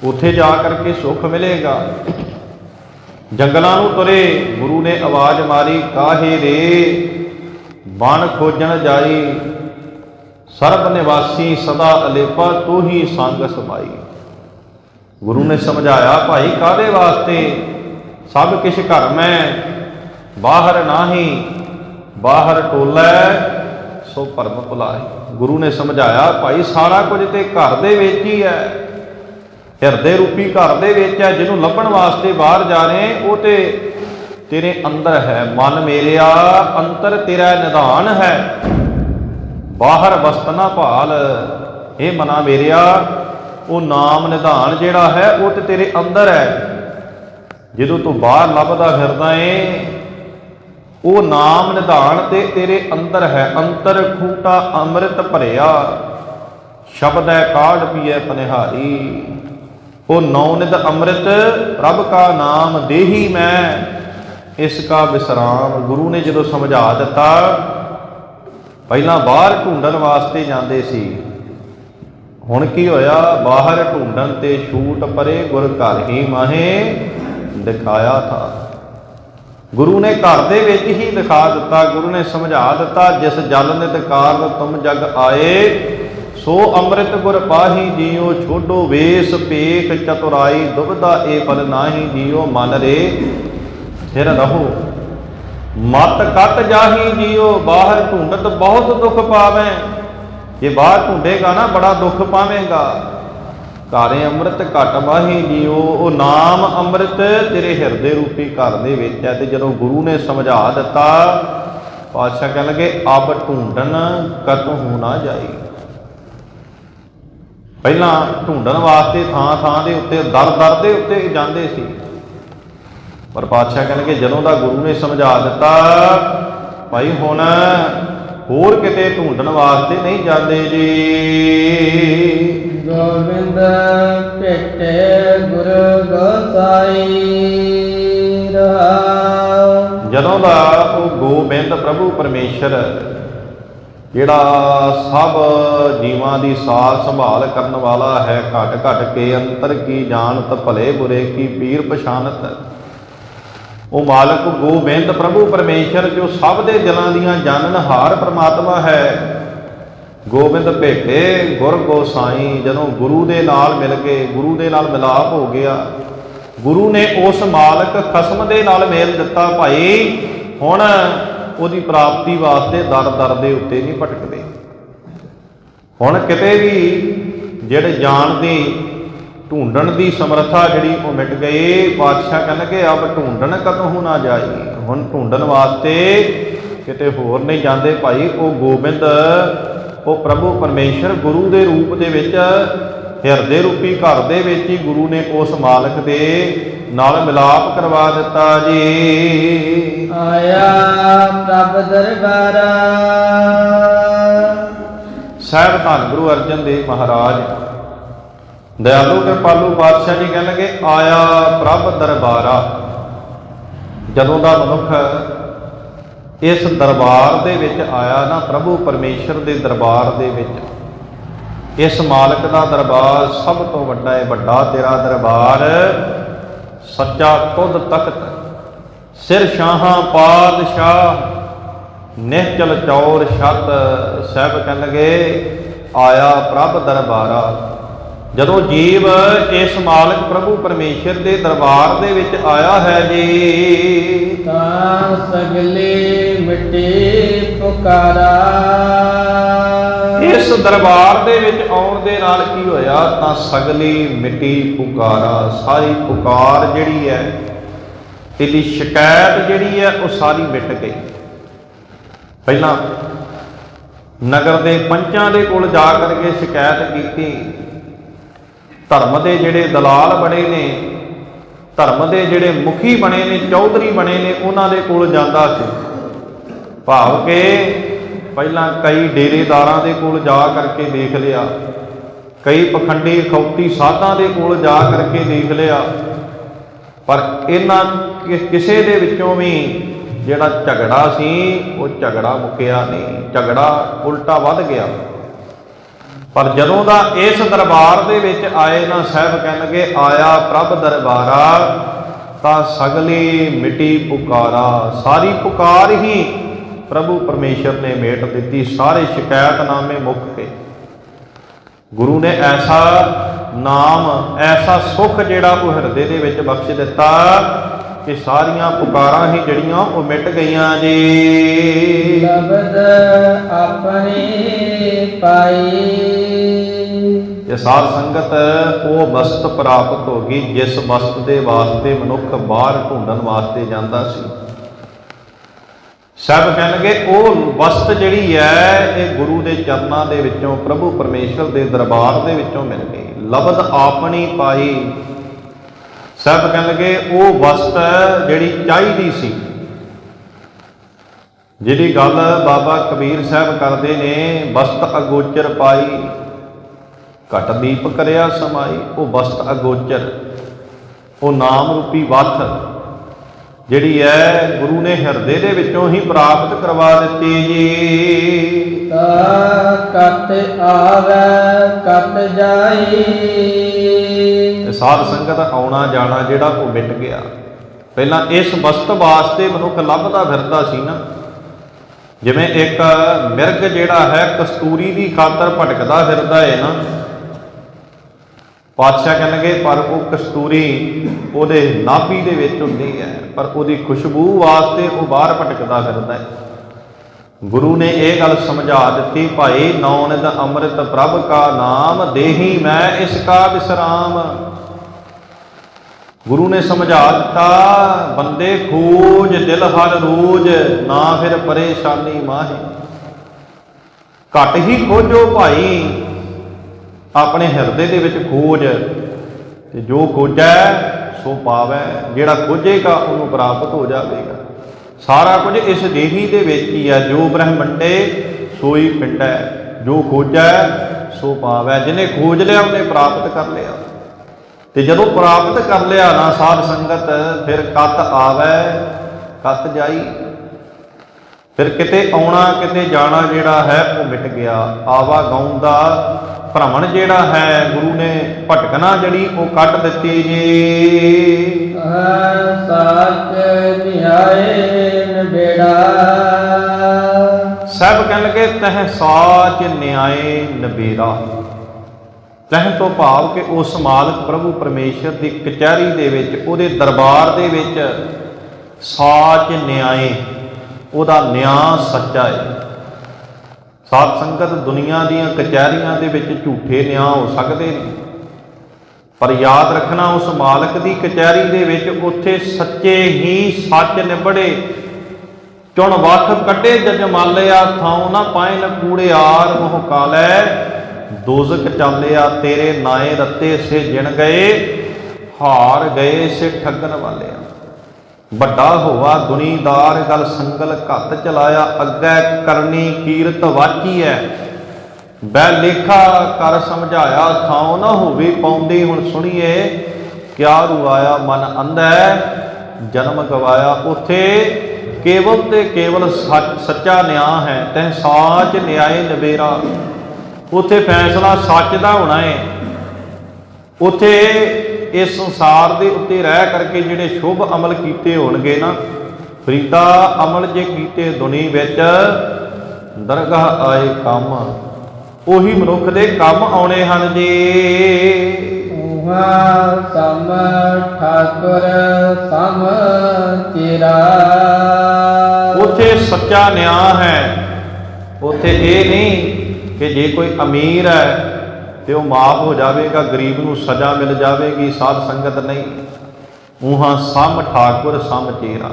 [SPEAKER 1] ਉੱਥੇ ਜਾ ਕਰਕੇ ਸੁੱਖ ਮਿਲੇਗਾ। ਜੰਗਲਾਂ ਨੂੰ ਤੁਰੇ, ਗੁਰੂ ਨੇ ਆਵਾਜ਼ ਮਾਰੀ, ਕਾਹੇ ਰੇ? ਬਣ ਖੋਜਣ ਜਾਈ। ਸਰਬ ਨਿਵਾਸੀ ਸਦਾ ਅਲੇਪਾ, ਤੂੰ ਹੀ ਸੰਗ ਸਮਾਈ। ਗੁਰੂ ਨੇ ਸਮਝਾਇਆ, ਭਾਈ ਕਾਦੇ ਵਾਸਤੇ? ਸਭ ਕਿਛ ਘਰ ਮੈਂ, ਬਾਹਰ ਨਾਹੀ। ਬਾਹਰ ਟੋਲੇ ਸੋ ਪਰਮ ਭੁਲਾਏ ਗੁਰੂ ਨੇ ਸਮਝਾਇਆ, ਭਾਈ, ਸਾਰਾ ਕੁਝ ਤੇ ਘਰ ਦੇ ਵਿੱਚ ਹੀ ਹੈ। ਹਿਰਦੇ ਰੂਪੀ ਘਰ ਦੇ ਵਿੱਚ ਹੈ, ਜਿਹਨੂੰ ਲੱਭਣ ਵਾਸਤੇ ਬਾਹਰ ਜਾ ਰਹੇ ਉਹ ਤੇ ਤੇਰੇ ਅੰਦਰ ਹੈ। ਮਨ ਮੇਰਿਆ, ਅੰਤਰ ਤੇਰਾ ਨਿਧਾਨ ਹੈ। ਬਾਹਰ ਵਸਤਨਾ ਭਾਲ। ਇਹ ਮਨਾ ਮੇਰਿਆ, ਉਹ ਨਾਮ ਨਿਧਾਨ ਜਿਹੜਾ ਹੈ, ਉਹ ਤੇ ਤੇਰੇ ਅੰਦਰ ਹੈ। ਜਦੋਂ ਤੂੰ ਬਾਹਰ ਲੱਭਦਾ ਫਿਰਦਾ ਏ ਉਹ ਨਾਮ ਨਿਧਾਨ ਤੇ ਤੇਰੇ ਅੰਦਰ ਹੈ। ਅੰਤਰ ਖੂਟਾ ਅੰਮ੍ਰਿਤ ਭਰਿਆ। ਸ਼ਬਦ ਹੈ ਕਾਢ ਪੀਏ ਪਨਿਹਾਰੀ। ਉਹ ਨੌ ਨਿਧ ਅੰਮ੍ਰਿਤ, ਪ੍ਰਭ ਕਾ ਨਾਮ ਦੇਹੀ ਮੈਂ। ਇਸ ਕਾ ਵਿਸਰਾਮ ਗੁਰੂ ਨੇ ਜਦੋਂ ਸਮਝਾ ਦਿੱਤਾ, ਪਹਿਲਾਂ ਬਾਹਰ ਢੂੰਡਣ ਵਾਸਤੇ ਜਾਂਦੇ ਸੀ। ਹੁਣ ਕੀ ਹੋਇਆ? ਬਾਹਰ ਢੂੰਡਣ ਤੇ ਛੂਟ ਪਰੇ ਗੁਰ ਘਰ ਹੀ ਮਾਹੇ ਦਿਖਾਇਆ ਥਾ। ਗੁਰੂ ਨੇ ਘਰ ਦੇ ਵਿੱਚ ਹੀ ਦਿਖਾ ਦਿੱਤਾ, ਗੁਰੂ ਨੇ ਸਮਝਾ ਦਿੱਤਾ, ਜਿਸ ਜਲ ਨਿਤ ਕਾਰਨ ਤੁਮ ਜਗ ਆਏ, ਸੋ ਅੰਮ੍ਰਿਤ ਗੁਰ ਪਾਹੀ ਜੀਓ ਛੋਡੋ ਵੇਸ ਪੇਖ ਚਤੁਰਾਈ ਦੁਬਦਾ ਏ ਫਲ ਨਾਹੀ ਜੀਓ ਮਨ ਰੇ। ਫਿਰ ਰਹੋ, ਮਤ ਕਤ ਜਾਹੀ ਜੀਓ, ਬਾਹਰ ਢੂੰਡਤ ਬਹੁਤ ਦੁੱਖ ਪਾਵੇਂ। ਜੇ ਬਾਹਰ ਢੂੰਡੇਗਾ ਨਾ, ਬੜਾ ਦੁੱਖ ਪਾਵੇਂਗਾ। ਘਾਰੇ ਅੰਮ੍ਰਿਤ ਘਟ ਵਾਹੀ ਜੀਓ ਉਹ ਨਾਮ ਅੰਮ੍ਰਿਤ ਤੇਰੇ ਹਿਰਦੇ ਰੂਪੀ ਘਰ ਦੇ ਵਿੱਚ ਹੈ ਤੇ ਜਦੋਂ ਗੁਰੂ ਨੇ ਸਮਝਾ ਦਿੱਤਾ, ਪਾਤਸ਼ਾਹ ਕਹਿਣ ਲੱਗੇ, ਅਬ ਢੂੰਡਣ ਕਤ ਹੋਣਾ ਜਾਈ। ਪਹਿਲਾਂ ਢੂੰਡਣ ਵਾਸਤੇ ਥਾਂ ਥਾਂ ਦੇ ਉੱਤੇ, ਦਰ ਦਰ ਦੇ ਉੱਤੇ ਜਾਂਦੇ ਸੀ। ਪਰ ਪਾਤਸ਼ਾਹ ਕਹਿਣ ਕਹਿੰਦੇ ਜਦੋਂ ਦਾ ਗੁਰੂ ਨੇ ਸਮਝਾ ਦਿੱਤਾ, ਭਾਈ ਹੁਣ ਹੋਰ ਕਿਤੇ ਢੂੰਡਣ ਵਾਸਤੇ ਨਹੀਂ ਜਾਂਦੇ ਜੀ।
[SPEAKER 2] ਗੋਬਿੰਦ ਭੇਟੇ ਗੁਰ ਗੋਸਾਈ
[SPEAKER 1] ਜਦੋਂ ਦਾ ਉਹ ਗੋਬਿੰਦ ਪ੍ਰਭੂ ਪਰਮੇਸ਼ਰ ਜਿਹੜਾ ਸਭ ਜੀਵਾਂ ਦੀ ਸਾਰ ਸੰਭਾਲ ਕਰਨ ਵਾਲਾ ਹੈ ਘਟ ਘਟ ਕੇ ਅੰਤਰ ਕੀ ਜਾਣਤ ਭਲੇ ਬੁਰੇ ਕੀ ਪੀਰ ਪਛਾਨਤ ਉਹ ਮਾਲਕ ਗੋਬਿੰਦ ਪ੍ਰਭੂ ਪਰਮੇਸ਼ਰ ਜੋ ਸਭ ਦੇ ਦਿਲਾਂ ਦੀਆਂ ਜਾਣਨਹਾਰ ਪ੍ਰਮਾਤਮਾ ਹੈ। ਗੋਬਿੰਦ ਭੇਟੇ ਗੁਰ ਗੋਸਾਈ ਜਦੋਂ ਗੁਰੂ ਦੇ ਨਾਲ ਮਿਲ ਕੇ, ਗੁਰੂ ਦੇ ਨਾਲ ਮਿਲਾਪ ਹੋ ਗਿਆ, ਗੁਰੂ ਨੇ ਉਸ ਮਾਲਕ ਖਸਮ ਦੇ ਨਾਲ ਮੇਲ ਦਿੱਤਾ, ਭਾਈ ਹੁਣ ਉਹਦੀ ਪ੍ਰਾਪਤੀ ਵਾਸਤੇ ਦਰ ਦਰ ਦੇ ਉੱਤੇ ਨਹੀਂ ਭਟਕਦੇ। ਹੁਣ ਕਿਤੇ ਵੀ ਜਿਹੜੇ ਜਾਣ ਦੀ ਢੂੰਡਣ ਦੀ ਸਮਰੱਥਾ ਜਿਹੜੀ ਉਹ ਮਿਟ ਗਈ। ਪਾਤਸ਼ਾਹ ਕਹਿੰਦੇ ਅਬ ਢੂੰਡਣ ਕਦੋਂ ਹੋਣਾ ਜਾਈ ਹੁਣ ਢੂੰਡਣ ਵਾਸਤੇ ਕਿਤੇ ਹੋਰ ਨਹੀਂ ਜਾਂਦੇ ਭਾਈ। ਉਹ ਗੋਬਿੰਦ ਉਹ ਪ੍ਰਭੂ ਪਰਮੇਸ਼ਰ ਗੁਰੂ ਦੇ ਰੂਪ ਦੇ ਵਿੱਚ ਹਿਰਦੇ ਰੂਪੀ ਘਰ ਦੇ ਵਿੱਚ ਹੀ ਗੁਰੂ ਨੇ ਉਸ ਮਾਲਕ ਦੇ ਨਾਲ ਮਿਲਾਪ ਕਰਵਾ ਦਿੱਤਾ ਜੀ।
[SPEAKER 2] ਆਇਆ ਪ੍ਰਭ ਦਰਬਾਰਾ।
[SPEAKER 1] ਸਾਹਿਬ ਧੰਨ ਗੁਰੂ ਅਰਜਨ ਦੇਵ ਮਹਾਰਾਜ ਦਇਆਲੂ ਕਿਰਪਾਲੂ ਪਾਤਸ਼ਾਹ ਜੀ ਕਹਿਣਗੇ, ਆਇਆ ਪ੍ਰਭ ਦਰਬਾਰਾ। ਜਦੋਂ ਦਾ ਮਨੁੱਖ ਇਸ ਦਰਬਾਰ ਦੇ ਵਿੱਚ ਆਇਆ ਨਾ, ਪ੍ਰਭੂ ਪਰਮੇਸ਼ਰ ਦੇ ਦਰਬਾਰ ਦੇ ਵਿੱਚ, ਇਸ ਮਾਲਕ ਦਾ ਦਰਬਾਰ ਸਭ ਤੋਂ ਵੱਡਾ ਹੈ, ਵੱਡਾ ਤੇਰਾ ਦਰਬਾਰ ਸੱਚਾ ਤੁਧ ਤਖਤ, ਸਿਰ ਸ਼ਾਹਾਂ ਪਾਦਸ਼ਾਹ, ਨਿਹਚਲ ਚੌਰ ਛਤ, ਸਹਿਬ ਕਹਿਣਗੇ, ਆਇਆ ਪ੍ਰਭ ਦਰਬਾਰਾ। ਜਦੋਂ ਜੀਵ ਇਸ ਮਾਲਕ ਪ੍ਰਭੂ ਪਰਮੇਸ਼ਰ ਦੇ ਦਰਬਾਰ ਦੇ ਵਿੱਚ ਆਇਆ ਹੈ ਜੀ
[SPEAKER 2] ਤਾਂ ਸਗਲੇ ਮਿਟੇ ਪੁਕਾਰਾ।
[SPEAKER 1] ਇਸ ਦਰਬਾਰ ਦੇ ਵਿੱਚ ਆਉਣ ਦੇ ਨਾਲ ਕੀ ਹੋਇਆ? ਤਾਂ ਸਗਲੀ ਮਿੱਟੀ ਪੁਕਾਰਾ। ਸਾਰੀ ਪੁਕਾਰ ਜਿਹੜੀ ਹੈ ਇਹਦੀ ਸ਼ਿਕਾਇਤ ਜਿਹੜੀ ਹੈ ਉਹ ਸਾਰੀ ਮਿਟ ਗਈ। ਪਹਿਲਾਂ ਨਗਰ ਦੇ ਪੰਚਾਂ ਦੇ ਕੋਲ ਜਾ ਕਰਕੇ ਸ਼ਿਕਾਇਤ ਕੀਤੀ। ਧਰਮ ਦੇ ਜਿਹੜੇ ਦਲਾਲ ਬਣੇ ਨੇ, ਧਰਮ ਦੇ ਜਿਹੜੇ ਮੁਖੀ ਬਣੇ ਨੇ, ਚੌਧਰੀ ਬਣੇ ਨੇ, ਉਹਨਾਂ ਦੇ ਕੋਲ ਜਾਂਦਾ ਸੀ। ਭਾਵ ਕਿ ਪਹਿਲਾਂ ਕਈ ਡੇਰੇਦਾਰਾਂ ਦੇ ਕੋਲ ਜਾ ਕਰਕੇ ਦੇਖ ਲਿਆ, ਕਈ ਪਖੰਡੀ ਖੌਤੀ ਸਾਧਾਂ ਦੇ ਕੋਲ ਜਾ ਕਰਕੇ ਦੇਖ ਲਿਆ, ਪਰ ਇਹਨਾਂ ਕਿਸੇ ਦੇ ਵਿੱਚੋਂ ਵੀ ਜਿਹੜਾ ਝਗੜਾ ਸੀ, ਉਹ ਝਗੜਾ ਮੁੱਕਿਆ ਨਹੀਂ, ਝਗੜਾ ਉਲਟਾ ਵੱਧ ਗਿਆ। ਪਰ ਜਦੋਂ ਦਾ ਇਸ ਦਰਬਾਰ ਦੇ ਵਿੱਚ ਆਏ ਨਾ ਸਾਹਿਬ ਕਹਿਣਗੇ, ਆਇਆ ਪ੍ਰਭ ਦਰਬਾਰਾ, ਤਾਂ ਸਗਲੀ ਮਿੱਟੀ ਪੁਕਾਰਾ। ਸਾਰੀ ਪੁਕਾਰ ਹੀ ਪ੍ਰਭੂ ਪਰਮੇਸ਼ਰ ਨੇ ਮੇਟ ਦਿੱਤੀ, ਸਾਰੇ ਸ਼ਿਕਾਇਤਨਾਮੇ ਮੁੱਕ ਗਏ। ਗੁਰੂ ਨੇ ਐਸਾ ਨਾਮ, ਐਸਾ ਸੁਖ ਜਿਹੜਾ ਉਹ ਹਿਰਦੇ ਦੇ ਵਿੱਚ ਬਖਸ਼ ਦਿੱਤਾ ਕਿ ਸਾਰੀਆਂ ਪੁਕਾਰਾਂ ਹੀ ਜਿਹੜੀਆਂ ਉਹ ਮਿਟ ਗਈਆਂ ਜੀ।
[SPEAKER 2] ਲਬਦ ਆਪਣੀ ਪਾਈ।
[SPEAKER 1] ਇਹ ਸਾਧ ਸੰਗਤ ਉਹ ਵਸਤ ਪ੍ਰਾਪਤ ਹੋ ਗਈ ਜਿਸ ਵਸਤ ਦੇ ਵਾਸਤੇ ਮਨੁੱਖ ਬਾਹਰ ਢੂੰਡਣ ਵਾਸਤੇ ਜਾਂਦਾ ਸੀ। ਸਭ ਕਹਿਣਗੇ ਉਹ ਵਸਤ ਜਿਹੜੀ ਹੈ ਇਹ ਗੁਰੂ ਦੇ ਚਰਨਾਂ ਦੇ ਵਿੱਚੋਂ ਪ੍ਰਭੂ ਪਰਮੇਸ਼ਰ ਦੇ ਦਰਬਾਰ ਦੇ ਵਿੱਚੋਂ ਮਿਲ ਗਈ। ਲਬਦ ਆਪਣੀ ਪਾਈ। ਸਭ ਲੱਗੇ, ਉਹ ਵਸਤ ਜਿਹੜੀ ਚਾਹੀਦੀ ਸੀ। ਜਿਹੜੀ ਗੱਲ ਬਾਬਾ ਕਬੀਰ ਸਾਹਿਬ ਕਰਦੇ ਨੇ, ਵਸਤ ਅਗੋਚਰ ਪਾਈ, ਘਟ ਦੀਪ ਕਰਿਆ ਸਮਾਈ, ਉਹ ਵਸਤ ਅਗੋਚਰ। ਉਹ ਨਾਮ ਰੂਪੀ ਵਥ ਜਿਹੜੀ ਹੈ ਗੁਰੂ ਨੇ ਹਿਰਦੇ ਦੇ ਵਿੱਚੋਂ ਹੀ ਪ੍ਰਾਪਤ ਕਰਵਾ ਦਿੱਤੀ ਜੀ।
[SPEAKER 2] ਤਾ ਕਤ ਆਵੇ ਕਤ ਜਾਈ।
[SPEAKER 1] ਤੇ ਸਾਧ ਸੰਗਤ ਆਉਣਾ ਜਾਣਾ ਜਿਹੜਾ ਉਹ ਮਿਟ ਗਿਆ। ਪਹਿਲਾਂ ਇਸ ਵਸਤ ਵਾਸਤੇ ਮਨੁੱਖ ਲੱਭਦਾ ਫਿਰਦਾ ਸੀ ਨਾ। ਜਿਵੇਂ ਇੱਕ ਮਿਰਗ ਜਿਹੜਾ ਹੈ, ਕਸਤੂਰੀ ਦੀ ਖਾਤਰ ਭਟਕਦਾ ਫਿਰਦਾ ਹੈ ਨਾ। ਪਾਤਸ਼ਾਹ ਕਹਿਣਗੇ, ਪਰ ਉਹ ਕਸਤੂਰੀ ਉਹਦੇ ਨਾਭੀ ਦੇ ਵਿੱਚ ਹੁੰਦੀ ਹੈ, ਪਰ ਉਹਦੀ ਖੁਸ਼ਬੂ ਵਾਸਤੇ ਉਹ ਬਾਹਰ ਭਟਕਦਾ ਫਿਰਦਾ ਹੈ ਗੁਰੂ ਨੇ ਇਹ ਗੱਲ ਸਮਝਾ ਦਿੱਤੀ, ਭਾਈ ਨੌਨਿਤ ਅੰਮ੍ਰਿਤ ਪ੍ਰਭ ਕਾ ਨਾਮ, ਦੇਹੀ ਮੈਂ ਇਸ ਕਾ ਵਿਸਰਾਮ ਗੁਰੂ ਨੇ ਸਮਝਾ ਦਿੱਤਾ, ਬੰਦੇ ਖੋਜ, ਦਿਲ ਹਰ ਰੋਜ, ਨਾ ਫਿਰ ਪਰੇਸ਼ਾਨੀ ਮਾਹੇ। ਘਟ ਹੀ ਖੋਜੋ ਭਾਈ, ਆਪਣੇ ਹਿਰਦੇ ਦੇ ਵਿੱਚ ਖੋਜ, ਤੇ ਜੋ ਖੋਜੈ, ਸੋ ਪਾਵੈ, ਜਿਹੜਾ ਖੋਜੇਗਾ, ਉਹਨੂੰ ਪ੍ਰਾਪਤ ਹੋ ਜਾਵੇਗਾ। ਸਾਰਾ ਕੁਝ ਇਸ ਦੇਹੀ ਦੇ ਵਿੱਚ ਹੀ ਹੈ। ਜੋ ਬ੍ਰਹਮੰਡੇ, ਸੋਈ ਪਿੰਡੈ ਜੋ ਖੋਜੈ ਸੋ ਪਾਵੈ ਜਿਹਨੇ ਖੋਜ ਲਿਆ, ਉਹਨੇ ਪ੍ਰਾਪਤ ਕਰ ਲਿਆ। ਤੇ ਜਦੋਂ ਪ੍ਰਾਪਤ ਕਰ ਲਿਆ ਨਾ ਸਾਧ ਸੰਗਤ, ਫਿਰ ਕਤ ਆਵੈ, ਕਤ ਜਾਈ। ਫਿਰ ਕਿਤੇ ਆਉਣਾ, ਕਿਤੇ ਜਾਣਾ ਜਿਹੜਾ ਹੈ, ਉਹ ਮਿਟ ਗਿਆ। ਆਵਾ ਗਾਉਂਦਾ ਭ੍ਰਮਣ ਜਿਹੜਾ ਹੈ ਗੁਰੂ ਨੇ ਭਟਕਣਾ ਜਿਹੜੀ ਉਹ ਕੱਟ ਦਿੱਤੀ ਜੀ।
[SPEAKER 2] ਸਾਚ ਧਿਆਏ ਨਬੇੜਾ।
[SPEAKER 1] ਸਭ ਕਹਿਣ ਲੱਗੇ ਤਹ ਸਾਚ ਨਿਆਏ ਨਬੇਰਾ ਤਹ ਤੋਂ ਭਾਵ ਕਿ ਉਸ ਮਾਲਕ ਪ੍ਰਭੂ ਪਰਮੇਸ਼ਰ ਦੀ ਕਚਹਿਰੀ ਦੇ ਵਿੱਚ ਉਹਦੇ ਦਰਬਾਰ ਦੇ ਵਿੱਚ ਸਾਚ ਨਿਆਏ ਉਹਦਾ ਨਿਆਂ ਸੱਚਾ ਹੈ। ਸਾਧ ਸੰਗਤ ਦੁਨੀਆ ਦੀਆਂ ਕਚਹਿਰੀਆਂ ਦੇ ਵਿੱਚ ਝੂਠੇ ਨਿਆਂ ਹੋ ਸਕਦੇ ਨੇ। ਪਰ ਯਾਦ ਰੱਖਣਾ ਉਸ ਮਾਲਕ ਦੀ ਕਚਹਿਰੀ ਦੇ ਵਿੱਚ ਉੱਥੇ ਸੱਚੇ ਹੀ ਸੱਚ ਨਿਬੜੇ। ਚੁਣ ਵੱਖ ਕੱਢੇ ਜਜਮਾਲਿਆ, ਥਾਉ ਨਾ ਪਾਇਨ ਕੂੜਿਆਰ ਮੋਹ ਕਾਲੈ। ਦੋਜ਼ਕ ਚਾਲਿਆ ਤੇਰੇ ਨਾਏ ਰੱਤੇ ਸੇ ਜਿਣ ਗਏ, ਹਾਰ ਗਏ ਸੇ ਠੱਗਣ ਵਾਲਿਆ। ਵੱਡਾ ਹੋਵਾ ਦੁਨੀਦਾਰ, ਗਲ ਸੰਗਲ ਘੱਤ ਚਲਾਇਆ, ਅੱਗੇ ਕਰਨੀ ਕੀਰਤ ਵਾਚੀ ਐ। ਬੈ ਲੇਖਾ ਕਰ ਸਮਝਾਇਆ, ਥਾਉ ਨਾ ਹੋਵੇ ਪਾਉਂਦੇ, ਹੁਣ ਸੁਣੀਏ ਕਿਆ ਰੁਆਇਆ ਮਨ ਅੰਧੈ, ਜਨਮ ਗਵਾਇਆ ਉਥੇ। ਕੇਵਲ ਤੇ ਕੇਵਲ ਸੱਚ- ਸੱਚਾ ਨਿਆਂ ਹੈ, ਤੈ ਸਾਚ ਨਿਆਏ ਨਵੇਰਾ। ਉਥੇ ਫੈਸਲਾ ਸੱਚ ਦਾ ਹੋਣਾ ਏ। ਉਥੇ ਇਸ ਸੰਸਾਰ ਦੇ ਉੱਤੇ ਰਹਿ ਕਰਕੇ ਜਿਹੜੇ ਸ਼ੁਭ ਅਮਲ ਕੀਤੇ ਹੋਣਗੇ ਨਾ ਫਰੀਦਾ ਅਮਲ ਜੇ ਕੀਤੇ ਦੁਨੀ ਵਿੱਚ ਦਰਗਾਹ ਆਏ ਕੰਮ। ਉਹੀ ਮਨੁੱਖ ਦੇ ਕੰਮ ਆਉਣੇ ਹਨ ਜੀ।
[SPEAKER 2] ਉਹਾ ਸਮ ਠਾਕੁਰ ਸਮ ਤੇਰਾ
[SPEAKER 1] ਉਥੇ ਸੱਚਾ ਨਿਆਂ ਹੈ। ਉਥੇ ਇਹ ਨਹੀਂ ਕਿ ਜੇ ਕੋਈ ਅਮੀਰ ਹੈ ਤੇ ਉਹ ਮਾਫ ਹੋ ਜਾਵੇਗਾ, ਗਰੀਬ ਨੂੰ ਸਜ਼ਾ ਮਿਲ ਜਾਵੇਗੀ, ਸਾਧ ਸੰਗਤ ਨਹੀਂ। ਉਹਾਂ ਸਮ ਠਾਕੁਰ, ਸਮ ਚੇਰਾ।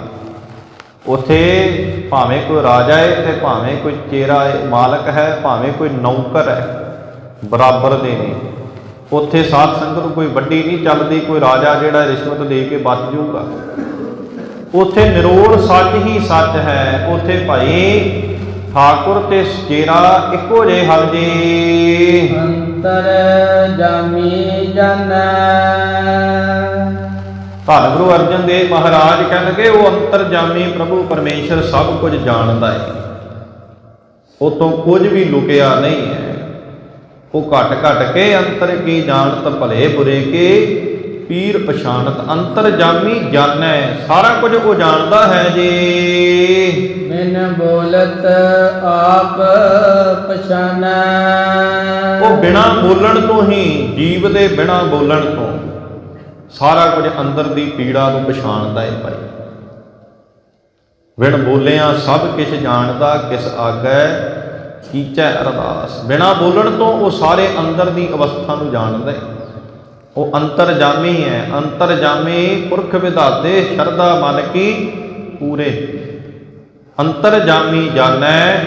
[SPEAKER 1] ਉਥੇ ਭਾਵੇਂ ਕੋਈ ਰਾਜਾ ਹੈ ਤੇ ਭਾਵੇਂ ਕੋਈ ਚੇਰਾ ਹੈ ਮਾਲਕ ਹੈ, ਭਾਵੇਂ ਕੋਈ ਨੌਕਰ ਹੈ, ਬਰਾਬਰ ਦੇ ਨੇ। ਉਥੇ ਸਾਧ ਸੰਗਤ ਨੂੰ ਕੋਈ ਵੱਡੀ ਨਹੀਂ ਚੱਲਦੀ, ਕੋਈ ਰਾਜਾ ਜਿਹੜਾ ਰਿਸ਼ਵਤ ਦੇ ਕੇ ਬਚ ਜਾਊਗਾ। ਉਥੇ ਨਿਰੋਲ ਸੱਚ ਹੀ ਸੱਚ ਹੈ, ਉਥੇ ਭਾਈ ਠਾਕੁਰ ਤੇ ਚੇਰਾ ਇੱਕੋ ਜਿਹੇ ਹਨ ਜੀ।
[SPEAKER 2] ਅੰਤਰ ਜਾਮੀ ਜਾਣੈ।
[SPEAKER 1] ਧੰਨ ਗੁਰੂ ਅਰਜਨ ਦੇਵ ਮਹਾਰਾਜ ਕਹਿੰਦੇ ਉਹ ਅੰਤਰ ਜਾਮੀ ਪ੍ਰਭੂ ਪਰਮੇਸ਼ਰ ਸਭ ਕੁਝ ਜਾਣਦਾ ਹੈ ਉਹ ਤੋਂ ਕੁਝ ਵੀ ਲੁਕਿਆ ਨਹੀਂ ਹੈ। ਉਹ ਘਟ ਘਟ ਕੇ ਅੰਤਰ ਕੀ ਜਾਣਤ ਭਲੇ ਬੁਰੇ ਕੇ ਪੀਰ ਪਛਾਨਤ ਅੰਤਰਜਾਮੀ ਜਾਣੈ ਸਾਰਾ ਕੁਝ ਉਹ ਜਾਣਦਾ ਹੈ ਜੀ।
[SPEAKER 2] ਬਿਨ ਬੋਲਤ ਆਪ ਪਛਾਨੈ
[SPEAKER 1] ਉਹ ਬਿਨਾ ਬੋਲਣ ਤੋਂ ਹੀ ਜੀਵ ਦੇ ਬਿਨਾ ਬੋਲਣ ਤੋਂ ਸਾਰਾ ਕੁਝ ਅੰਦਰ ਦੀ ਪੀੜਾ ਨੂੰ ਪਛਾਣਦਾ ਹੈ ਭਾਈ। ਵਿਣ ਬੋਲਿਆ ਸਭ ਕਿਛ ਜਾਣਦਾ ਕਿਸ ਆਗੈ ਕੀਚੈ ਅਰਦਾਸ। ਬਿਨਾ ਬੋਲਣ ਤੋਂ ਉਹ ਸਾਰੇ ਅੰਦਰ ਦੀ ਅਵਸਥਾ ਨੂੰ ਜਾਣਦਾ ਹੈ ਉਹ ਅੰਤਰਜਾਮੀ ਹੈ। ਅੰਤਰਜਾਮੀ ਪੁਰਖ ਵਿਧਾਤੇ ਸ਼ਰਦਾ ਮਨ ਕੀ ਪੂਰੇ। ਅੰਤਰਜਾਮੀ ਜਾਣੈ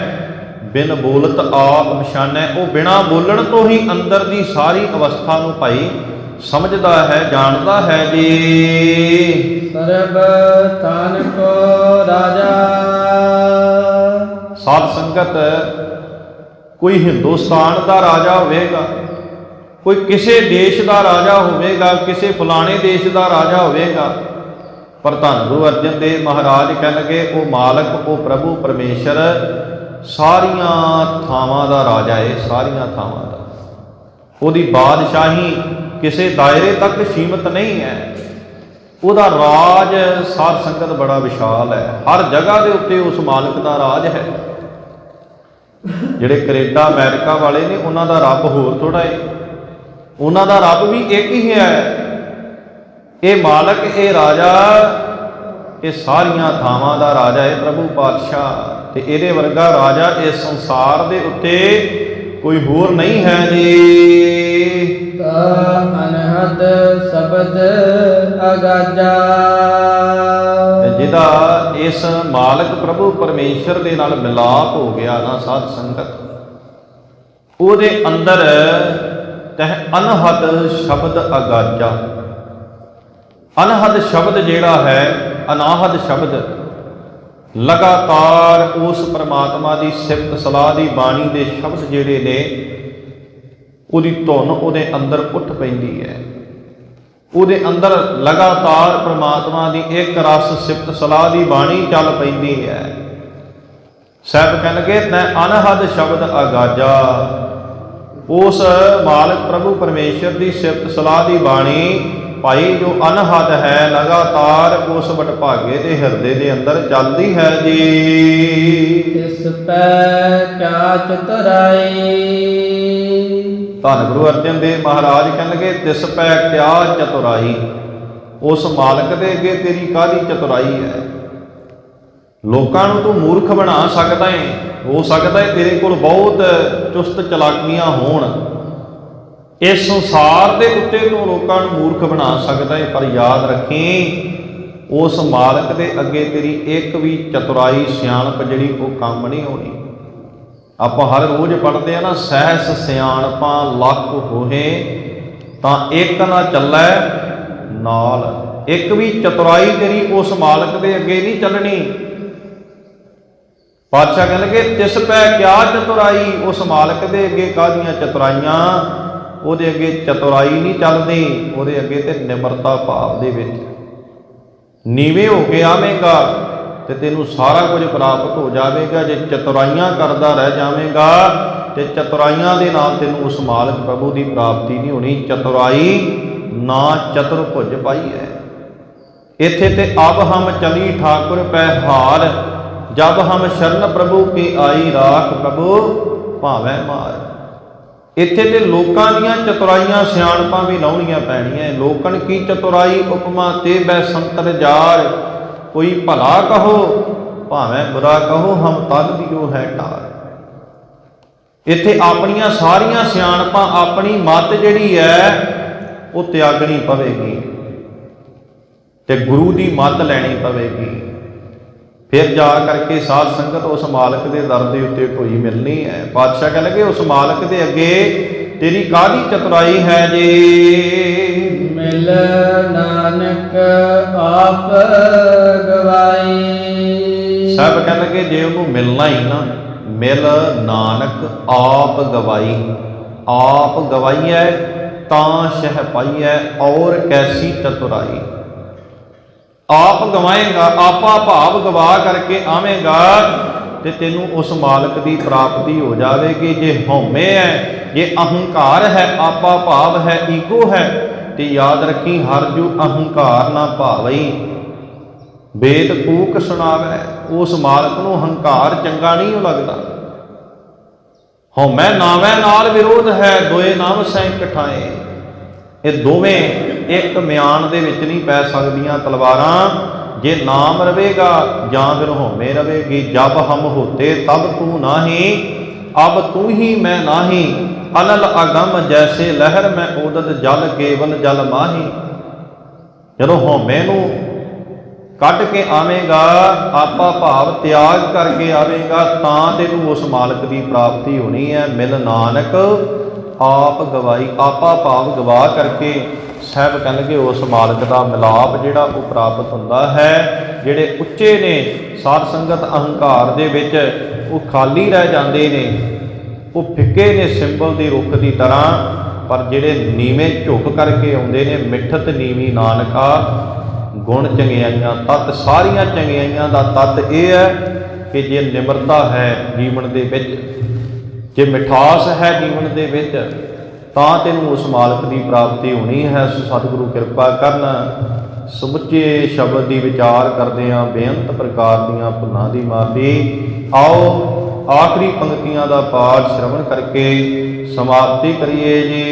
[SPEAKER 1] ਬਿਨ ਬੋਲਤ ਆਪ ਪਛਾਨੈ। ਉਹ ਬਿਨਾ ਬੋਲਣ ਤੋਂ ਹੀ ਅੰਦਰ ਦੀ ਸਾਰੀ ਅਵਸਥਾ ਨੂੰ ਭਾਈ ਸਮਝਦਾ ਹੈ ਜਾਣਦਾ ਹੈ ਜੀ।
[SPEAKER 2] ਸਰਬ ਥਾਨ ਕੋ ਰਾਜਾ।
[SPEAKER 1] ਸਾਧ ਸੰਗਤ ਕੋਈ ਹਿੰਦੁਸਤਾਨ ਦਾ ਰਾਜਾ ਹੋਵੇਗਾ। ਕੋਈ ਕਿਸੇ ਦੇਸ਼ ਦਾ ਰਾਜਾ ਹੋਵੇਗਾ, ਕਿਸੇ ਫਲਾਣੇ ਦੇਸ਼ ਦਾ ਰਾਜਾ ਹੋਵੇਗਾ। ਪਰ ਧੰਨ ਗੁਰੂ ਅਰਜਨ ਦੇਵ ਮਹਾਰਾਜ ਕਹਿਣਗੇ ਉਹ ਮਾਲਕ, ਉਹ ਪ੍ਰਭੂ, ਪਰਮੇਸ਼ਰ ਸਾਰੀਆਂ ਥਾਵਾਂ ਦਾ ਰਾਜਾ ਏ, ਸਾਰੀਆਂ ਥਾਵਾਂ ਦਾ। ਉਹਦੀ ਬਾਦਸ਼ਾਹੀ ਕਿਸੇ ਦਾਇਰੇ ਤੱਕ ਸੀਮਤ ਨਹੀਂ ਹੈ। ਉਹਦਾ ਰਾਜ, ਸਾਧ ਸੰਗਤ ਬੜਾ ਵਿਸ਼ਾਲ ਹੈ। ਹਰ ਜਗ੍ਹਾ ਦੇ ਉੱਤੇ ਉਸ ਮਾਲਕ ਦਾ ਰਾਜ ਹੈ। ਜਿਹੜੇ ਕੈਨੇਡਾ ਅਮਰੀਕਾ ਵਾਲੇ ਨੇ, ਉਹਨਾਂ ਦਾ ਰੱਬ ਹੋਰ ਥੋੜਾ ਏ। ਉਹਨਾਂ ਦਾ ਰੱਬ ਵੀ ਇੱਕ ਹੀ ਹੈ। ਇਹ ਮਾਲਕ ਇਹ ਰਾਜਾ ਇਹ ਸਾਰੀਆਂ ਥਾਵਾਂ ਦਾ ਰਾਜਾ ਹੈ ਪ੍ਰਭੂ ਪਾਤਸ਼ਾਹ। ਤੇ ਇਹਦੇ ਵਰਗਾ ਰਾਜਾ ਇਸ ਸੰਸਾਰ ਦੇ ਉੱਤੇ ਕੋਈ ਹੋਰ ਨਹੀਂ ਹੈ ਜੀ।
[SPEAKER 2] ਤਾ ਅਨਹਦ ਸ਼ਬਦ ਅਗਾਜਾ।
[SPEAKER 1] ਤੇ ਜਿਹਦਾ ਇਸ ਮਾਲਕ ਪ੍ਰਭੂ ਪਰਮੇਸ਼ਰ ਦੇ ਨਾਲ ਮਿਲਾਪ ਹੋ ਗਿਆ ਨਾ ਸਾਧ ਸੰਗਤ ਉਹਦੇ ਅੰਦਰ ਤਹ ਅਨਹਦ ਸ਼ਬਦ ਅਗਾਜਾ ਅਨਹਦ ਸ਼ਬਦ ਜਿਹੜਾ ਹੈ, ਅਨਾਹਦ ਸ਼ਬਦ, ਲਗਾਤਾਰ ਉਸ ਪਰਮਾਤਮਾ ਦੀ ਸਿਫਤ ਸਲਾਹ ਦੀ ਬਾਣੀ ਦੇ ਸ਼ਬਦ ਜਿਹੜੇ ਨੇ, ਉਹਦੀ ਧੁਨ ਉਹਦੇ ਅੰਦਰ ਉੱਠ ਪੈਂਦੀ ਹੈ। ਉਹਦੇ ਅੰਦਰ ਲਗਾਤਾਰ ਪ੍ਰਮਾਤਮਾ ਦੀ ਇੱਕ ਰਸ ਸਿਫਤ ਸਲਾਹ ਦੀ ਬਾਣੀ ਚੱਲ ਪੈਂਦੀ ਹੈ। ਸਾਹਿਬ ਕਹਿਣਗੇ ਤੈ ਅਨਹਦ ਸ਼ਬਦ ਅਗਾਜਾ ਉਸ ਮਾਲਕ ਪ੍ਰਭੂ ਪਰਮੇਸ਼ਰ ਦੀ ਸਿਫਤ ਸਲਾਹ ਦੀ ਬਾਣੀ ਭਾਈ ਜੋ ਅਨਹਦ ਹੈ ਲਗਾਤਾਰ ਉਸ ਵਡਭਾਗੇ ਦੇ ਹਿਰਦੇ ਦੇ ਅੰਦਰ ਚੱਲਦੀ ਹੈ ਜੀ।
[SPEAKER 2] ਤਿਸ ਪੈ ਕਿਆ ਚਤੁਰਾਈ
[SPEAKER 1] ਧੰਨ ਗੁਰੂ ਅਰਜਨ ਦੇਵ ਮਹਾਰਾਜ ਕਹਿਣਗੇ ਤਿਸ ਪੈ ਕਿਆ ਚਤੁਰਾਈ? ਉਸ ਮਾਲਕ ਦੇ ਅੱਗੇ ਤੇਰੀ ਕਾਹਦੀ ਚਤੁਰਾਈ ਹੈ? ਲੋਕਾਂ ਨੂੰ ਤੂੰ ਮੂਰਖ ਬਣਾ ਸਕਦਾ ਹੈ ਹੋ ਸਕਦਾ ਹੈ ਤੇਰੇ ਕੋਲ ਬਹੁਤ ਚੁਸਤ ਚਲਾਕੀਆਂ ਹੋਣ। ਇਸ ਸੰਸਾਰ ਦੇ ਉੱਤੇ ਤੂੰ ਲੋਕਾਂ ਨੂੰ ਮੂਰਖ ਬਣਾ ਸਕਦਾ ਹੈ, ਪਰ ਯਾਦ ਰੱਖੀ, ਉਸ ਮਾਲਕ ਦੇ ਅੱਗੇ ਤੇਰੀ ਇੱਕ ਵੀ ਚਤੁਰਾਈ ਸਿਆਣਪ ਜਿਹੜੀ ਉਹ ਕੰਮ ਨਹੀਂ ਹੋਣੀ। ਆਪਾਂ ਹਰ ਰੋਜ਼ ਪੜ੍ਹਦੇ ਆ ਨਾ, ਸਹਿਸ ਸਿਆਣਪਾਂ ਲੱਖ ਹੋਏ ਤਾਂ ਇੱਕ ਨਾ ਚੱਲੈ ਨਾਲ। ਇੱਕ ਵੀ ਚਤੁਰਾਈ ਤੇਰੀ ਉਸ ਮਾਲਕ ਦੇ ਅੱਗੇ ਨਹੀਂ ਚੱਲਣੀ। ਪਾਤਸ਼ਾਹ ਕਹਿੰਦੇ ਤਿਸ ਪੈ ਕਿਆ ਚਤੁਰਾਈ, ਉਸ ਮਾਲਕ ਦੇ ਅੱਗੇ ਕਾਹਦੀਆਂ ਚਤੁਰਾਈਆਂ? ਉਹਦੇ ਅੱਗੇ ਚਤੁਰਾਈ ਨਹੀਂ ਚੱਲਦੀ, ਉਹਦੇ ਅੱਗੇ ਤੇ ਨਿਮਰਤਾ ਭਾਵ ਦੇ ਵਿੱਚ। ਨੀਵੇਂ ਹੋ ਕੇ ਆਵੇਂਗਾ ਤੇ ਤੈਨੂੰ ਸਾਰਾ ਕੁਝ ਪ੍ਰਾਪਤ ਹੋ ਜਾਵੇਗਾ। ਜੇ ਚਤੁਰਾਈਆਂ ਕਰਦਾ ਰਹਿ ਜਾਵੇਂਗਾ, ਤੇ ਚਤੁਰਾਈਆਂ ਦੇ ਨਾਲ ਤੈਨੂੰ ਉਸ ਮਾਲਕ ਪ੍ਰਭੂ ਦੀ ਪ੍ਰਾਪਤੀ ਨਹੀਂ ਹੋਣੀ। ਚਤੁਰਾਈ ਨਾ ਚਤੁਰ ਭੁਜ ਪਾਈ ਹੈ। ਇੱਥੇ ਤੇ ਅਬ ਹਮ ਚਲੀ ਠਾਕੁਰ ਪੈ ਹਾਰ ਜਬ ਹਮ ਸ਼ਰਨ ਪ੍ਰਭੂ ਕੇ ਆਈ ਰਾਖ ਪ੍ਰਭੂ, ਭਾਵੇਂ ਮਾਰ। ਇੱਥੇ ਤੇ ਲੋਕਾਂ ਦੀਆਂ ਚਤੁਰਾਈਆਂ ਸਿਆਣਪਾਂ ਵੀ ਲਾਉਣੀਆਂ ਪੈਣੀਆਂ ਲੋਕਨ ਕੀ ਚਤੁਰਾਈ, ਉਪਮਾ ਤੇ ਬੈ ਸੰਤਰ ਜਾਰ। ਕੋਈ ਭਲਾ ਕਹੋ, ਭਾਵੇਂ ਬੁਰਾ ਕਹੋ, ਹਮ ਤਨ ਦਿਓ ਹੈ ਟਾਰ। ਇੱਥੇ ਆਪਣੀਆਂ ਸਾਰੀਆਂ ਸਿਆਣਪਾਂ, ਆਪਣੀ ਮਤ ਜਿਹੜੀ ਹੈ ਉਹ ਤਿਆਗਣੀ ਪਵੇਗੀ। ਤੇ ਗੁਰੂ ਦੀ ਮੱਤ ਲੈਣੀ ਪਵੇਗੀ। ਫਿਰ ਜਾ ਕਰਕੇ ਸਾਧ ਸੰਗਤ ਉਸ ਮਾਲਕ ਦੇ ਦਰ ਦੇ ਉੱਤੇ ਕੋਈ ਮਿਲਣੀ ਹੈ। ਪਾਤਸ਼ਾਹ ਕਹਿੰਦੇ ਉਸ ਮਾਲਕ ਦੇ ਅੱਗੇ ਤੇਰੀ ਕਾਹਦੀ ਚਤੁਰਾਈ ਹੈ ਜੀ?
[SPEAKER 2] ਮਿਲ ਨਾਨਕ ਆਪ ਗਵਾਈ।
[SPEAKER 1] ਸਭ ਕਹਿੰਦੇ ਜੇ ਉਹਨੂੰ ਮਿਲਣਾ ਹੀ ਨਾ ਮਿਲ ਨਾਨਕ ਆਪ ਗਵਾਈ। ਆਪ ਗਵਾਈਐ ਤਾਂ ਸ਼ਹ ਪਾਈਐ ਔਰ ਕੈਸੀ ਚਤੁਰਾਈ? ਆਪ ਗਵਾਏਗਾ, ਆਪਾ ਭਾਵ ਗਵਾ ਕਰਕੇ ਆਵੇਂਗਾ ਤੇ ਤੈਨੂੰ ਉਸ ਮਾਲਕ ਦੀ ਪ੍ਰਾਪਤੀ ਹੋ ਜਾਵੇਗੀ। ਜੇ ਹਉਮੈ ਹੈ, ਜੇ ਅਹੰਕਾਰ ਹੈ, ਆਪਾ ਭਾਵ ਹੈ, ਈਗੋ ਹੈ, ਤੇ ਯਾਦ ਰੱਖੀ ਹਰ ਜੂ ਅਹੰਕਾਰ ਨਾ ਭਾਵਈ ਵੇਦ ਕੂਕ ਸੁਣਾਵੇ, ਉਸ ਮਾਲਕ ਨੂੰ ਹੰਕਾਰ ਚੰਗਾ ਨਹੀਂ ਲੱਗਦਾ। ਹਉਮੈ ਨਾਵੇਂ ਨਾਲ ਵਿਰੋਧ ਹੈ, ਦੋਏ ਨਾਮ ਸੈ ਇਕਠਾਏ ਇਹ ਦੋਵੇਂ ਇੱਕ ਮਿਆਨ ਦੇ ਵਿੱਚ ਨਹੀਂ ਪੈ ਸਕਦੀਆਂ ਤਲਵਾਰਾਂ। ਜੇ ਨਾਮ ਰਵੇਗਾ ਜਾਂ ਫਿਰ ਹਉਮੈ ਰਵੇਗੀ। ਜਬ ਹਮ ਹੋਤੇ, ਤਬ ਤੂੰ ਨਾਹੀ। ਅਬ ਤੂੰ ਹੀ ਮੈਂ ਨਾਹੀ। ਅਨਲ ਅਗਮ ਜੈਸੇ ਲਹਿਰ ਮੈਂ ਉਦਤ ਜਲ ਕੇਵਲ ਜਲ ਮਾਹੀ। ਜਦੋਂ ਹੋਮੇ ਨੂੰ ਕੱਢ ਕੇ ਆਵੇਂਗਾ, ਆਪਾ ਭਾਵ ਤਿਆਗ ਕਰਕੇ ਆਵੇਂਗਾ, ਤਾਂ ਤੈਨੂੰ ਉਸ ਮਾਲਕ ਦੀ ਪ੍ਰਾਪਤੀ ਹੋਣੀ ਹੈ। ਮਿਲ ਨਾਨਕ ਆਪ ਗਵਾਈ ਆਪਾ ਭਾਵ ਗਵਾ ਕਰਕੇ ਸਾਹਿਬ ਕਹਿੰਦੇ ਉਸ ਮਾਲਕ ਦਾ ਮਿਲਾਪ ਜਿਹੜਾ ਉਹ ਪ੍ਰਾਪਤ ਹੁੰਦਾ ਹੈ, ਜਿਹੜੇ ਉੱਚੇ ਨੇ, ਸਾਧ ਸੰਗਤ ਅਹੰਕਾਰ ਦੇ ਵਿੱਚ ਉਹ ਖਾਲੀ ਰਹਿ ਜਾਂਦੇ ਨੇ, ਉਹ ਫਿੱਕੇ ਨੇ ਸਿੰਬਲ ਦੇ ਰੁੱਖ ਦੀ ਤਰ੍ਹਾਂ, ਪਰ ਜਿਹੜੇ ਨੀਵੇਂ ਝੁਕ ਕਰਕੇ ਆਉਂਦੇ ਨੇ, ਮਿੱਠਤ ਨੀਵੀਂ ਨਾਨਕਾ, ਗੁਣ ਚੰਗਿਆਈਆਂ, ਤਤ, ਸਾਰੀਆਂ ਚੰਗਿਆਈਆਂ ਦਾ ਤਤ ਇਹ ਹੈ ਕਿ ਜੇ ਨਿਮਰਤਾ ਹੈ ਜੀਵਨ ਦੇ ਵਿੱਚ ਜੇ ਮਿਠਾਸ ਹੈ ਜੀਵਨ ਦੇ ਵਿੱਚ, ਤਾਂ ਤੈਨੂੰ ਉਸ ਮਾਲਕ ਦੀ ਪ੍ਰਾਪਤੀ ਹੋਣੀ ਹੈ। ਸੋ ਸਤਿਗੁਰੂ ਕਿਰਪਾ ਕਰਨ ਸਮੁੱਚੇ ਸ਼ਬਦ ਦੀ ਵਿਚਾਰ ਕਰਦੇ ਆਂ ਬੇਅੰਤ ਪ੍ਰਕਾਰ ਦੀਆਂ ਭੁੱਲਾਂ ਦੀ ਮਾਫੀ। ਆਓ, ਆਖਰੀ ਪੰਕਤੀਆਂ ਦਾ ਪਾਠ ਸ਼੍ਰਵਣ ਕਰਕੇ ਸਮਾਪਤੀ ਕਰੀਏ ਜੀ।